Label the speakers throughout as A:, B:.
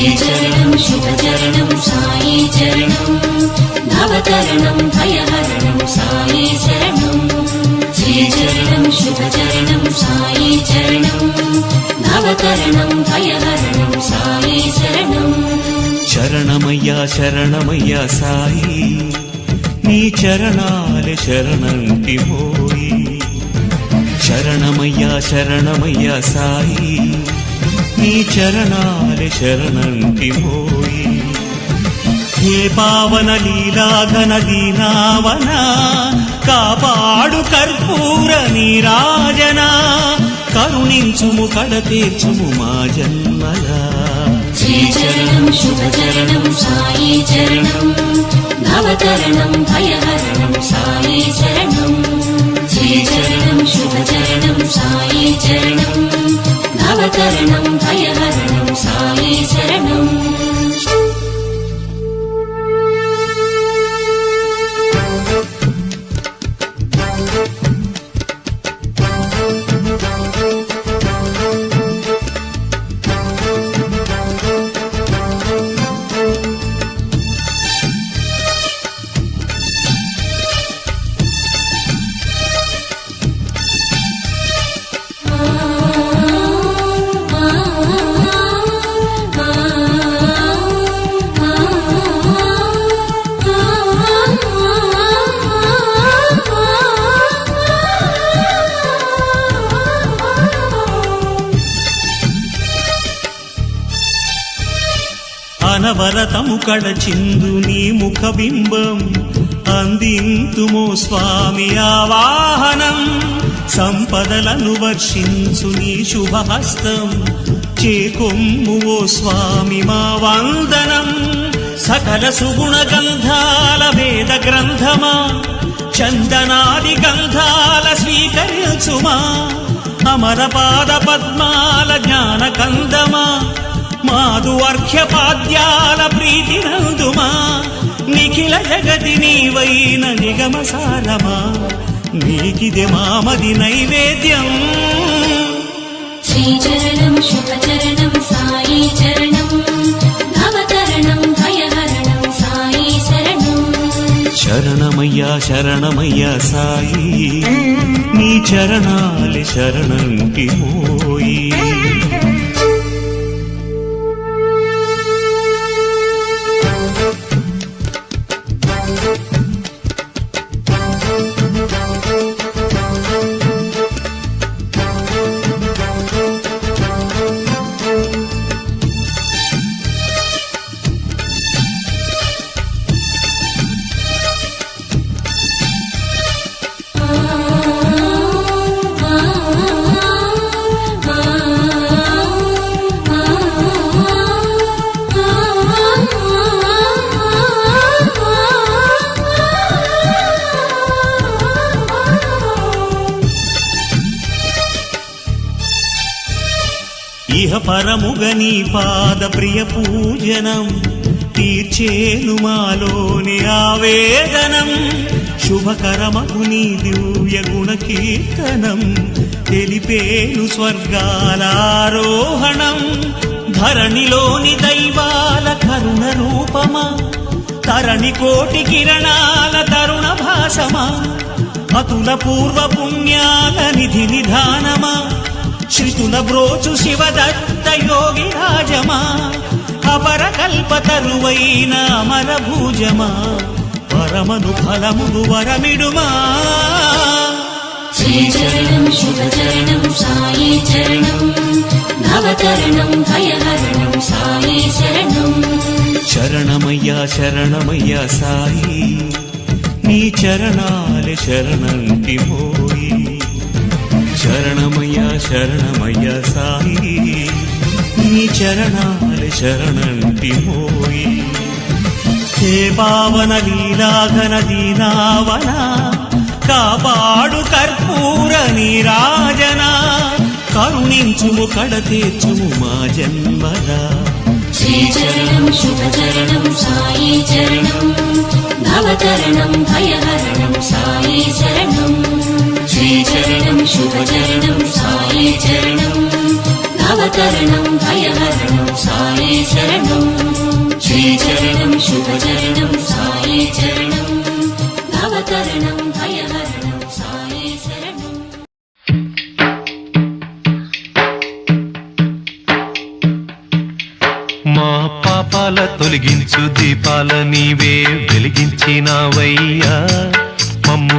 A: శ్రీచరణం శుభచరణం సాయి చరణం. భవతరణం భయహరణం సాయి శరణం శ్రీచరణం శుభచరణం సాయి చరణం. భవతరణం భయహరణం సాయి శరణం
B: శరణమయ్యా శరణమయ్యా సాయి. నీ చరణాలే శరణంటి పోయి. శరణమయ్యా శరణమయ్యా సాయి. నీ చరణాలి శరణంటి పోయి. ఏ పావన లీలాఘన దీనావన కాపాడు కర్పూర నీరాజన. కరుణించుము కడ తీర్చుము మా జన్మల.
A: శ్రీచరణం శుభచరణం సాయి చరణం. భవతరణం భయహరణం సాయి శరణం శ్రీచరణం శుభచరణం సాయి చరణం. భవతరణం భయహరణం సాయి శరణం.
B: అనవరతము కడచిందు నీ ముఖబింబం అందింతుమో స్వామి ఆవాహనం. సంపదలను వర్షించు నీ శుభహస్తం. చేకొమ్ము ఓ స్వామి మా వందనం. సకల సుగుణ గంధాల వేద గ్రంథమా. చందనాది గంధాల స్వీకరించుమా. అమర పాద పద్మాల జ్ఞాన కందమా మాదు అర్ఘ్యపాద్యాల ప్రీతి నందుమా? నిఖిల జగతి నీవైన నిగమ సారమా నీకిది మామది నైవేద్యం.
A: శ్రీచరణం శుభచరణం సాయి చరణం భవతరణం భయహరణం సాయి శరణం.
B: శరణమయ్యా శరణమయ్యా సాయి. నీ చరణాలి శరణంకి పోయి. ఇహ పరముగ నీ పాద ప్రియ పూజనం. తీర్చేను మాలోని ఆవేదనం. శుభకరమగు నీ దివ్య గుణ కీర్తనం తెలిపేను స్వర్గాలారోహణం ధరణిలోని దైవాల కరుణ రూపమా. తరణి కోటి కిరణాల తరుణ భాసమా అతుల పూర్వ పుణ్యాల నిధి నిధానమా. శ్రుతుల బ్రోచు శివదత్త యోగి రాజమా? అపర కల్ప తరువైన అమర భూజమా పరమను ఫలమును వరమిడుమా?
A: శ్రీచరణం శుభచరణం సాయి చరణం భవతరణం భయహరణం సాయి శరణం.
B: శరణమయ్యా శరణమయ్యా సాయి నీ చరణాలే శరణంటి పోయి శరణమయ్యా శరణమయ్యా సాయి నీ చరణాలే శరణంటి మోయి హే పావన లీలాఘన దీనావన కాపాడు కర్పూర నీరాజన కరుణించుము కడ తీర్చుము మా జన్మదా
A: శ్రీచరణం శుభచరణం సాయి చరణం భవతరణం భయహరణం సాయి శరణం శ్రీచరణం శుభచరణం సాయి చరణం భవ భయహరణం సాయి శరణం శ్రీచరణం శుభచరణం సాయి చరణం
C: మా పాపాల తొలగించు దీపాల నీవే వెలిగించినావయ్యా. మమ్ము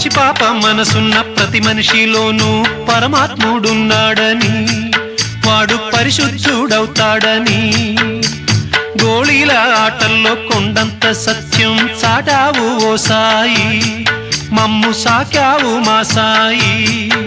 C: పసిపాప మనసున్న ప్రతి మనిషిలోనూ పరమాత్ముడున్నాడని వాడు పరిశుద్ధుడవుతాడని. గోళీల ఆటల్లో కొండంత సత్యం చాటావు ఓ సాయి మమ్ము సాకావు మా సాయి.